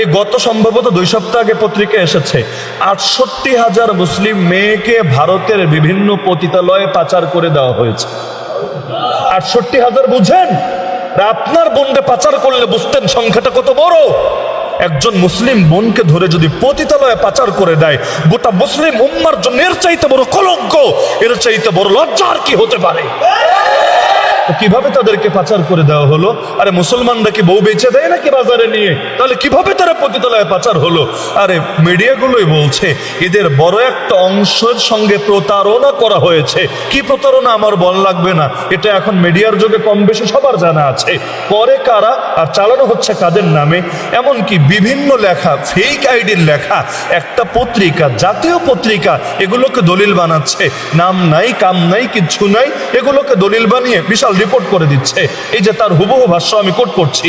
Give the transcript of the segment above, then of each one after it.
এই গত সম্ভবত দুই সপ্তাহ আগে পত্রিকা এসেছে। আটষট্টি হাজার মুসলিম মেয়েকে ভারতের বিভিন্ন পতিতালয়ে পাচার করে দেওয়া হয়েছে। আটষট্টি হাজার বুঝেন আপনার বোনকে পাচার করলে বুঝতেন সংখ্যাটা কত বড়? একজন মুসলিম বোনকে ধরে যদি পতিতালয়ে পাচার করে দেয়, গোটা মুসলিম উম্মার জন্য এর চাইতে বড় কলঙ্ক, এর চাইতে বড় লজ্জা আর কি হতে পারে? কীভাবে তাদেরকে পাচার করে দেওয়া হলো? আরে মুসলমানরা কি বউ বেচে দেয় নাকি বাজারে নিয়ে? তাহলে কীভাবে তারা পতিতলায় পাচার হলো? আরে মিডিয়াগুলোই বলছে, এদের বড় একটা অংশের সঙ্গে প্রতারণা করা হয়েছে। কি প্রতারণা? আমার বল লাগবে না। এটা এখন মিডিয়ার যুগে কম বেশি সবার জানা আছে। পরে কারা আর চালানো হচ্ছে কাদের নামে? এমনকি বিভিন্ন লেখা ফেক আইডির লেখা, একটা পত্রিকা, জাতীয় পত্রিকা, এগুলোকে দলিল বানাচ্ছে। নাম নাই, কাম নাই, কিচ্ছু নাই, এগুলোকে দলিল বানিয়ে বিশাল রিপোর্ট করে দিচ্ছে। এই যে তার হুবহু ভাষ্য আমি কোট করছি।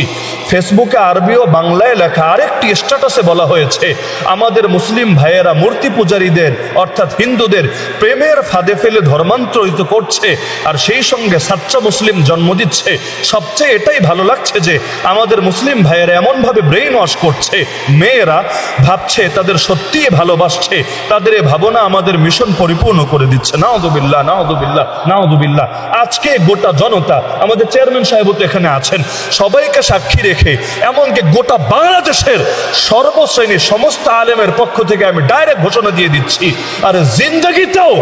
ফেসবুকে আরবি ও বাংলায় লেখা আরেকটি স্ট্যাটাসে বলা হয়েছে, আমাদের মুসলিম ভাইয়েরা মূর্তি পূজারীদের, অর্থাৎ হিন্দুদের, প্রেমের ফাঁদে ফেলে ধর্মান্তরিত করছে, আর সেই সঙ্গে সাচ্চা মুসলিম জন্ম দিচ্ছে। সবচেয়ে এটাই ভালো লাগছে যে, আমাদের মুসলিম ভাইয়েরা এমনভাবে ব্রেইন ওয়াশ করছে। মেয়েরা ভাবছে তাদের সত্যিই ভালোবাসছে, তাদের এই ভাবনা আমাদের মিশন পরিপূর্ণ করে দিচ্ছে। নাওদুবিল্লাহ নাওদুবিল্লাহ নাওদুবিল্লাহ আজকে গোটা জনতা, আমাদের চেয়ারম্যান সাহেব তো এখানে আছেন, সবাইকে সাক্ষী রেখে, এমনকি গোটা বাংলাদেশের সর্বশ্রেণীর সমস্ত আলেমের পক্ষ থেকে আমি ডাইরেক্ট ঘোষণা দিয়ে দিচ্ছি, আর জিন্দগিতেও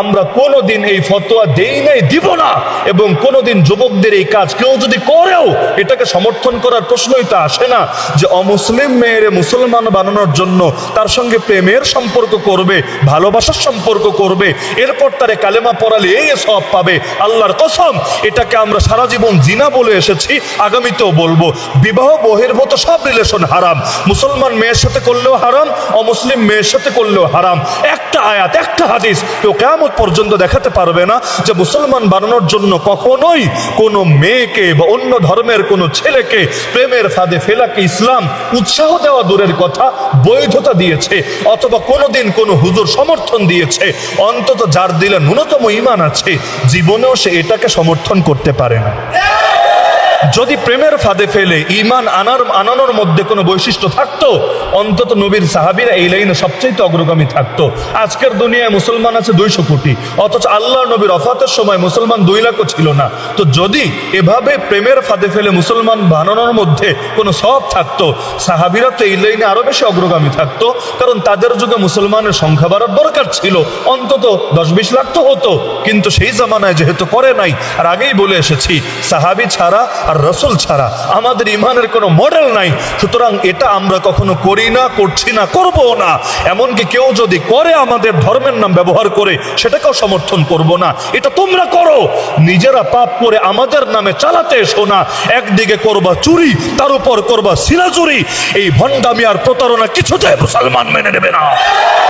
আমরা কোনোদিন এই ফতোয়া দেই নাই, দিব না, এবং কোনোদিন যুবকদের এই কাজ কেউ যদি করেও, এটাকে সমর্থন করার প্রশ্নই তো আসে না, যে অমুসলিম মেয়েরে মুসলমান বানানোর জন্য তার সঙ্গে প্রেমের সম্পর্ক করবে, ভালোবাসার সম্পর্ক করবে, এরপর তারে কালেমা পড়ালে এই সব পাবে, আল্লাহর কসম এটাকে আমরা সারা জীবন জিনা বলে এসেছি, আগামীতেও বলব। বিবাহ, বহির্ভূত সব রিলেশন হারাম। মুসলমান মেয়ের সাথে করলেও হারাম, অমুসলিম মেয়ের সাথে করলেও হারাম। একটা আয়াত, একটা হাদিস কেউ কেমন পর্যন্ত দেখাতে পারবে না যে মুসলমান বানানোর জন্য কখনোই কোনো মেয়েকে বা অন্য ধর্মের কোনো ছেলেকে প্রেমের ফাঁদে ফেলাকে ইসলাম উৎসাহ দেওয়া দূরের কথা বৈধতা দিয়েছে অথবা কোনোদিন কোনো হুজুর সমর্থন দিয়েছে। অন্তত যার দিলে ন্যূনতম ইমান আছে, জীবনেও সে এটাকে সমর্থন করতে পারে না। যদি প্রেমের ফাঁদে ফেলে ইমান আনার আনানোর মধ্যে কোনো বৈশিষ্ট্য থাকতো, অন্তত নবীর সাহাবিরা এই লাইনে সবচেয়ে অগ্রগামী থাকতো। আজকের দুনিয়ায় মুসলমান আছে দুইশো কোটি, অথচ আল্লাহ নবীর অফাতের সময় মুসলমান দুই লাখও ছিল না। তো যদি এভাবে প্রেমের ফাঁদে ফেলে মুসলমান বানানোর মধ্যে কোনো সব থাকতো, সাহাবিরা তো এই লাইনে আরও বেশি অগ্রগামী থাকতো, কারণ তাদের যুগে মুসলমানের সংখ্যা বাড়ার দরকার ছিল, অন্তত দশ বিশ লাখ তো হতো। কিন্তু সেই জামানায় যেহেতু করে নাই, আর আগেই বলে এসেছি, সাহাবি ছাড়া আর রসুল ছাড়া আমাদের ইমানের কোনো মডেল নাই। সুতরাং এটা আমরা কখনো করি না, করছি না, করব না। এমনকি কেউ যদি করে আমাদের ধর্মের নাম ব্যবহার করে, সেটাকেও সমর্থন করব না। এটা তোমরা করো। নিজেরা পাপ করে আমাদের নামে চালাতে এসো না। একদিকে করবা চুরি, তার উপর করবা সিরা চুরি এই ভণ্ডামি আর প্রতারণা কিছুতে মুসলমান মেনে নেবে না।